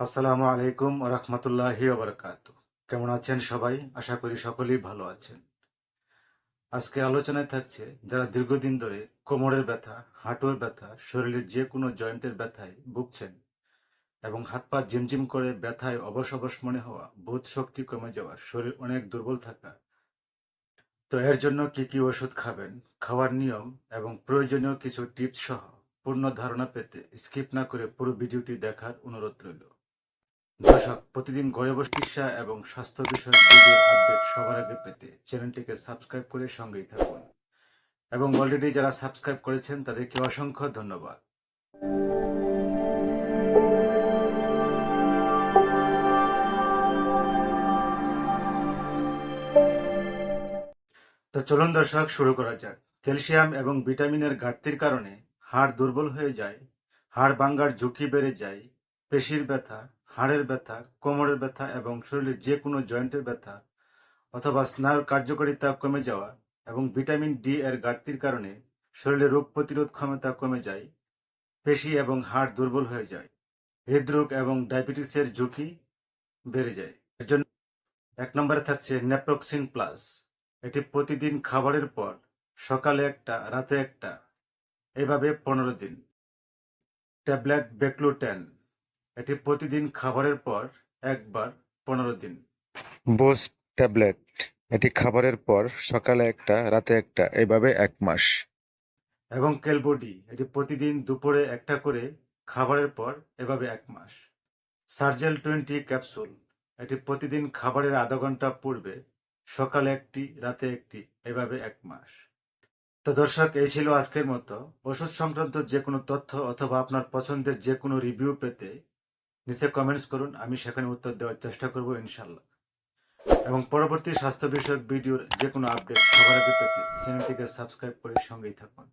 আসসালামু আলাইকুম রহমতুল্লাহি ওবরাকাত কেমন আছেন সবাই? আশা করি সকলেই ভালো আছেন। আজকের আলোচনায় থাকছে, যারা দীর্ঘদিন ধরে কোমরের ব্যথা, হাঁটুর ব্যথা, শরীরের যে কোনো জয়েন্টের ব্যথায় ভুগছেন এবং হাত পা ঝিমঝিম করে ব্যথায় অবশ অবশ মনে হওয়া, বোধ শক্তি কমে যাওয়া, শরীর অনেক দুর্বল থাকা, তো এর জন্য কি কি ওষুধ খাবেন, খাওয়ার নিয়ম এবং প্রয়োজনীয় কিছু টিপস সহ পূর্ণ ধারণা পেতে স্কিপ না করে পুরো ভিডিওটি দেখার অনুরোধ রইল। দর্শক, প্রতিদিন ঘরে বসে চিকিৎসা এবং স্বাস্থ্য বিষয়ক ভিডিও আপডেট সবার আগে পেতে চ্যানেলটিকে সাবস্ক্রাইব করে সঙ্গেই থাকুন। এবং অলরেডি যারা সাবস্ক্রাইব করেছেন, তাদেরকে অসংখ্য ধন্যবাদ। তো চলুন দর্শক, শুরু করা যাক। ক্যালসিয়াম এবং ভিটামিনের ঘাটতির কারণে হাড় দুর্বল হয়ে যায়, হাড় ভাঙ্গার ঝুঁকি বেড়ে যায়, পেশির ব্যথা হাড়ের ব্যথা, কোমরের ব্যথা এবং শরীরের যে কোনো জয়েন্টের ব্যথা অথবা স্নায়ুর কার্যকারিতা কমে যাওয়া এবং ভিটামিন ডি এর ঘাটতির কারণে শরীরে রোগ প্রতিরোধ ক্ষমতা কমে যায়, পেশি এবং হাড় দুর্বল হয়ে যায়, হৃদরোগ এবং ডায়াবেটিসের ঝুঁকি বেড়ে যায়। এর জন্য এক নম্বরে থাকছে নেপ্রক্সিন প্লাস। এটি প্রতিদিন খাবারের পর সকালে একটা, রাতে একটা, এভাবে পনেরো দিন। ট্যাবলেট বেক্লুটেন। এটি প্রতিদিন খাবারের পর একবার পনেরো দিন। বুস্ট ট্যাবলেট এটি খাবারের পর সকালে একটা রাতে একটা এভাবে এক মাস। এবং কেলবডি এটি প্রতিদিন দুপুরে একটা করে খাবারের পর এভাবে এক মাস। সার্জেল টোয়েন্টি ক্যাপসুল এটি প্রতিদিন খাবারের আধা ঘণ্টা পূর্বে সকালে একটি রাতে একটি এভাবে এক মাস। তো দর্শক এই ছিল আজকের মতো। ওষুধ সংক্রান্ত যে কোনো তথ্য অথবা আপনার পছন্দের যে কোনো রিভিউ পেতে নিচে কমেন্টস করুন, আমি সেখানে উত্তর দেওয়ার চেষ্টা করব ইনশাল্লাহ এবং পরবর্তী স্বাস্থ্য বিষয়ক ভিডিওর যে কোনো আপডেট সবার আগে পেতে চ্যানেলটিকে সাবস্ক্রাইব করে সঙ্গেই থাকুন।